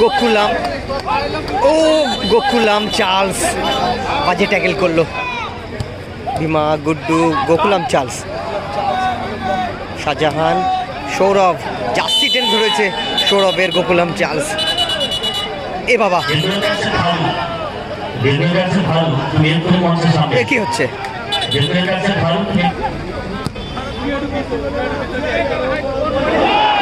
গোকুলাম ও Gokulam Charles বাজে tackle করল। Bhima, Guddu Gokulam Charles. Shahjahan, Sourav, jersey ten ধরেছে। সৌরভের গোকুলাম চার্লস। এ বাবা। এ কি হচ্ছে যেগুলোর কাছে ভালো তুমি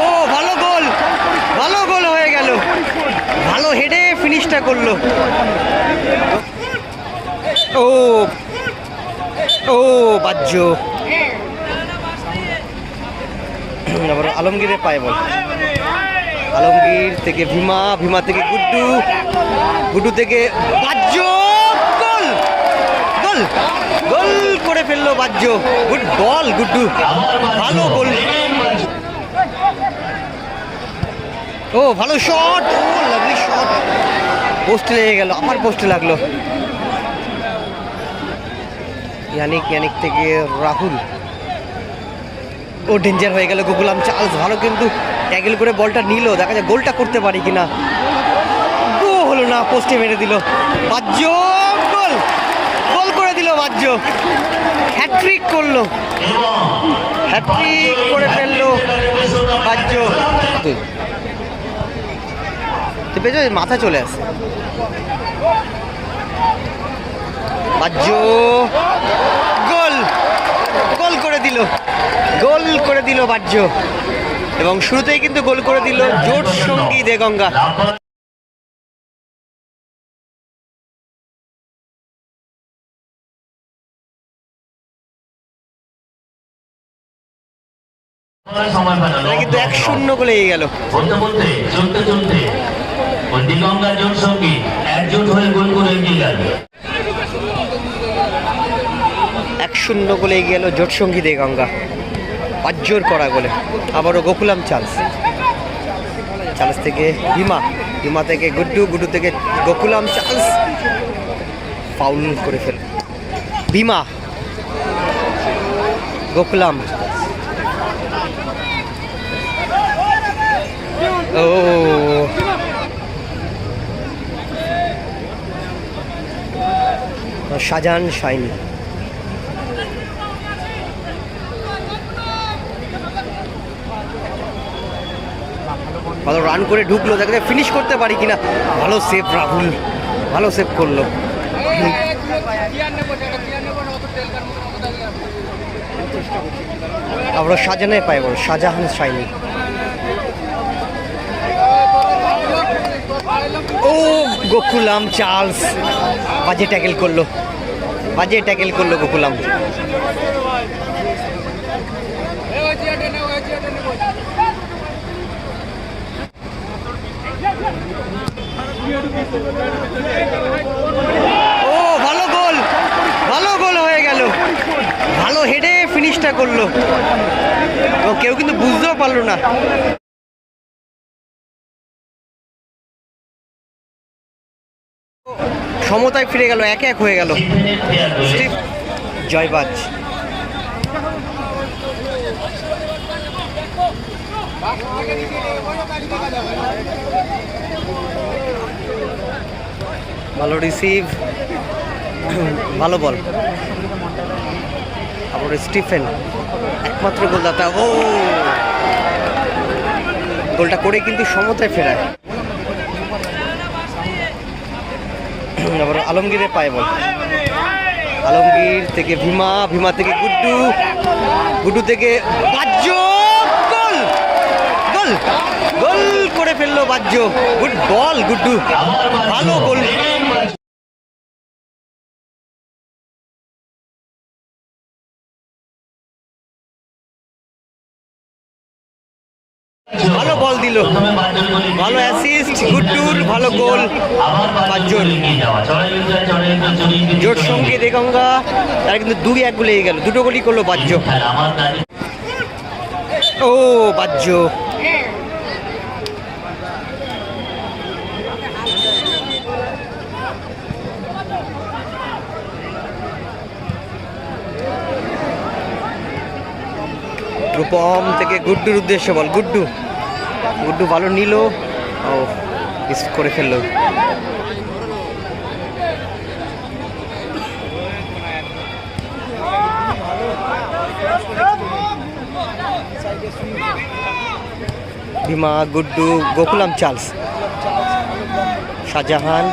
ও ভালো গোল ভালো গোল হয়ে গেল ভালো হেডে ফিনিশটা করল। ও ও, বাহ্য। আবার আলমগীরের পায়ে বল। আলমগীর থেকে ভীমা ভীমা থেকে গুড্ডু। গুড্ডু থেকে বাহ্য, গোল! গোল! গোল করে ফেলল বাহ্য। Good ball, Guddu. ভালো গোল। ও, ভালো শট ও লাভলি শট পোস্টে লেগে গেল, আমার পোস্টে লাগল। ইয়ানিক ইয়ানিক থেকে রাহুল। ও ডেঞ্জার হয়ে গেল গোকুলাম চার্লস ভালো কিন্তু ট্যাগেল করে বলটা নিল, দেখা যায় গোলটা করতে পারি কিনা। গো হলো না পোস্টে মেরে দিল। বাজ্য গোল! গোল করে দিল বাজ্য হ্যাট্রিক করল। হ্যাট্রিক করে ফেলল বাজ্য পেয়েছ? মাথা চলে আসে। গোল! গোল করে দিল। গোল করে দিল বাজ্য এবং শুরুতেই কিন্তু গোল করে দিল জোট সঙ্গী দেগঙ্গা। সময় পেল কিন্তু এক শূন্য গোলে গেল। বলতে বলতে চলতে চলতে জোট সঙ্গী একজোট হয়ে গোল করে এগিয়ে এক শূন্য গোলে গেল জোট সঙ্গী দেগঙ্গা পাঁচজোর করা গোলে। আবারও গোকুলাম চার্লস চার্লস থেকে হিমা। হিমা থেকে গুড্ডু গুড্ডু থেকে গোকুলাম চার্লস ফাউল করে ফেল। ভীমা। গোকুলাম। ও। শাহজাহান শাইনি ভালো রান করে ঢুকলো দেখে ফিনিশ করতে পারি কিনা। ভালো সেভ রাহুল, ভালো সেভ করল। আমরা শাহজাহানের পায়ে বল শাহজাহান শাইনি ও, গোকুলাম চার্লস। বাজে ট্যাকেল করল। বাজে ট্যাকেল করল গোকুলাম। ও, ভালো গোল। ভালো গোল হয়ে গেল। ভালো হেডে ফিনিশটা করল। ও, কেউ কিন্তু বুঝতেও পারল না। সমতায় ফিরে গেল, এক এক হয়ে গেল। জয়বাজ ভালো রিসিভ ভালো বল আবার স্টিফেন, একমাত্র গোলদাতা। ও! গোলটা করে কিন্তু সমতায় ফেরায়। আবার আলমগীরে পায়ে বল। আলমগীর থেকে ভীমা ভীমা থেকে গুড্ডু গুড্ডু থেকে বাজ্য গোল! গোল! গোল করে ফেলল বাজ্য গুড বল, গুড্ডু। ভালো গোল। ভালো বল দিল। ভালো। অ্যাসিস্ট গুড্ডুর ভালো গোল পাঁচজন। জোট সঙ্গে দেগঙ্গা, তারা কিন্তু দুই এক গোলে গেল। দুটো গোলই করল কাছে ও বাজ্য রূপম থেকে গুড্ডুর উদ্দেশ্যে বল, গুড্ডু। গুড্ডু ভালো নিল ও করে ফেলল। Bhima Guddu Gokulam Charles. Shahjahan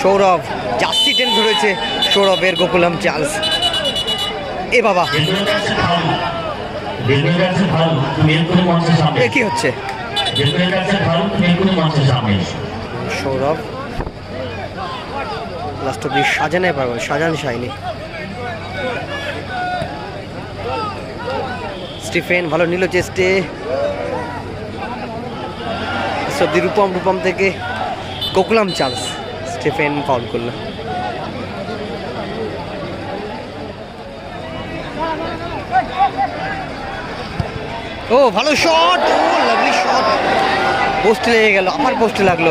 Sourav jersey ten ধরেছে সৌরভের গোকুলাম চার্লস। এ বাবা। এ কি হচ্ছে? সৌরভ লাস্ট অব্দি সাজানে পারব সাজান শাইনি স্টিফেন, ভালো নিল চেস্টে সবদি রূপম রূপম থেকে গোকুলাম চার্লস স্টিফেন ফাউল করল। ও ভালো শট ও লাভলি শট পোস্টে লেগে গেল আমার পোস্টে লাগল।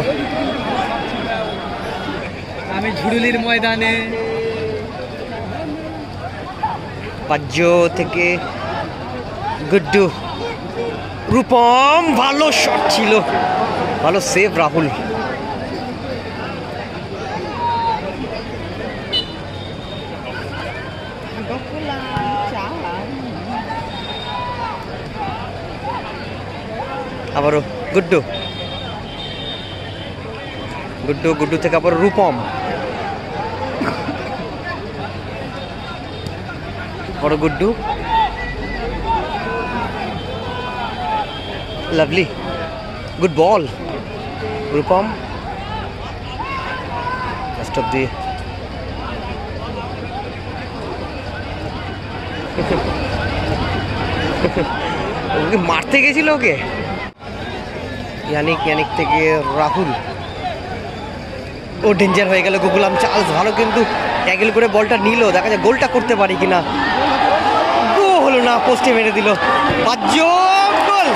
আমি ঝুড়ুলির ময়দানে। পাজ্য থেকে গুড্ডু। রূপম ভালো শট ছিল। ভালো সেভ রাহুল। আবারও গুড্ডু। গুড্ডু গুড্ডু থেকে আবার রূপম। বড় Guddu. Lovely. Good ball. Rupam. Last of the ওকে মারতে গেছিল ওকে? ইয়ানিক ইয়ানিক থেকে রাহুল। ও ডেঞ্জার হয়ে গেল গোকুলাম চার্লস ভালো কিন্তু ট্যাগেল করে বলটা নিল, দেখা যায় গোলটা করতে পারি কিনা। গো হলো না পোস্টে মেরে দিল। বাজ্য গোল!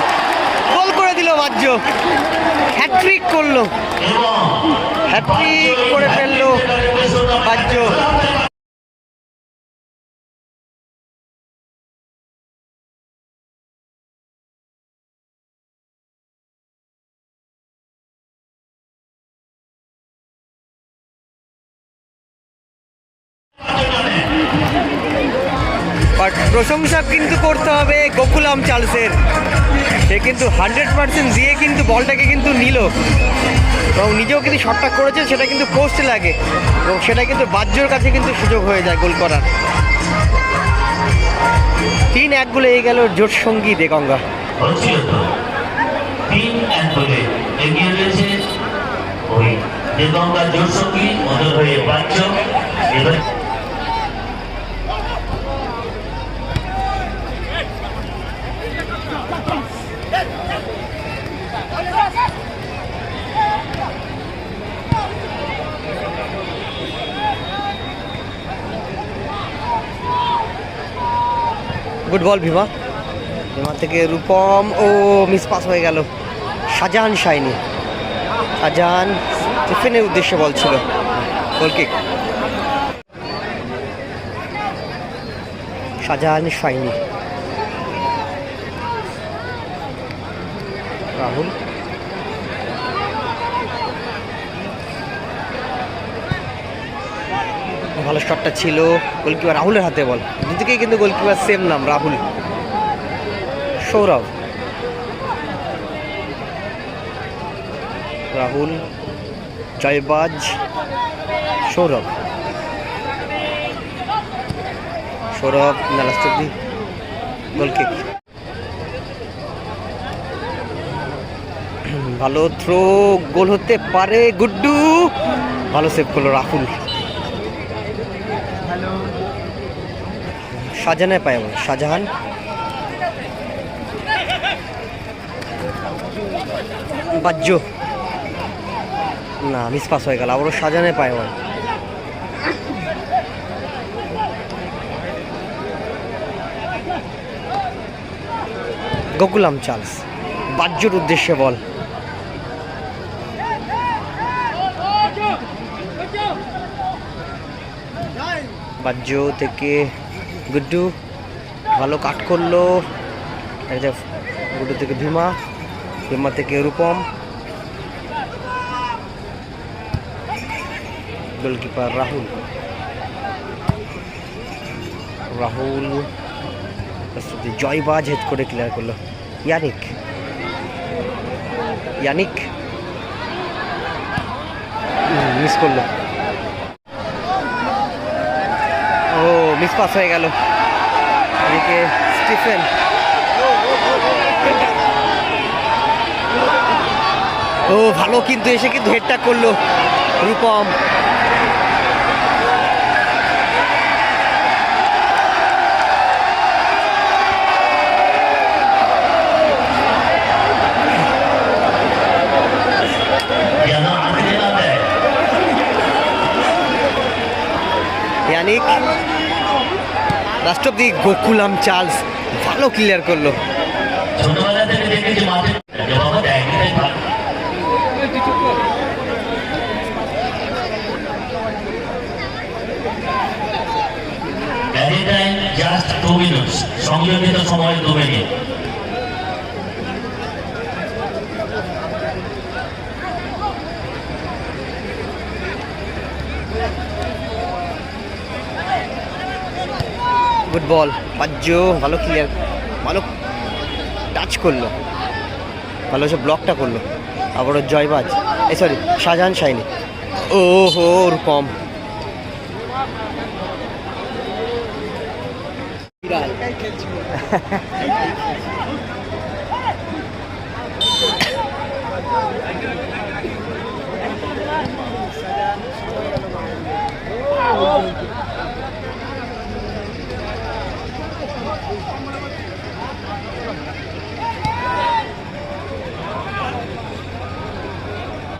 গোল করে দিল বাজ্য হ্যাট্রিক করল। হ্যাট্রিক করে ফেলল বাজ্য বাট প্রশংসা কিন্তু করতে হবে গোকুলাম চার্লসের। সে কিন্তু হান্ড্রেড পার্সেন্ট দিয়ে কিন্তু বলটাকে কিন্তু নিল। এবং নিজেও কিন্তু শটটা করেছে, সেটা কিন্তু পোস্টে লাগে। এবং সেটা কিন্তু বাহ্যর কাছে কিন্তু সুযোগ হয়ে যায় গোল করার। তিন এক গোলে এই গেল জোট সঙ্গী এগিয়ে ওই দেবঙ্গা জোর সঙ্গী হয়ে গুড বল ভীমা। ভীমা থেকে রূপম ও মিস পাস হয়ে গেল শাহজাহান শাইনি। শাহজাহান টিফিনের উদ্দেশ্যে বল ছিল। Goal kick Shahjahan Shaini. Rahul. ভালো শটটা ছিল। গোলকিপার রাহুলের হাতে বল দুদিকেই কিন্তু গোলকিপার সেম নাম, রাহুল। সৌরভ। রাহুল, জয়বাজ, সৌরভ। সৌরভ নালাস্তি গোলকিক ভালো থ্রো গোল হতে পারে, গুড্ডু। ভালো সেভ করল রাহুল। শাহজাহানে পায় আমার শাহজাহান। বাহ্য। না মিস পাস হয়ে গেল, আবারও শাহজাহানে পায় আমার গোকুলাম চার্লস, বাহ্যর উদ্দেশ্যে বল। বাহ্য থেকে গুড্ডু, ভালো কাট করল। গুড্ডু থেকে ভীমা ভীমা থেকে রূপম। গোলকিপার রাহুল। রাহুল জয়বাজ হেড করে ক্লিয়ার করল। ইয়ানিক। ইয়ানিক। মিস করল। ও মিস পাস হয়ে গেল। এদিকে স্টিফেন। ও ভালো কিন্তু এসে কিন্তু হেডটা করল রূপম। যেন দি গোকুলাম চার্লস ভালো ক্লিয়ার করল। সংযোজিত সময় দু মিনিট। গুড বল পাঁচ ভালো ক্লিয়ার ভালো টাচ করল। ভালো সে ব্লকটা করল। আবারও জয়বাজ। এ সরি শাহজাহান শাইনি। ও হো রূপম। কম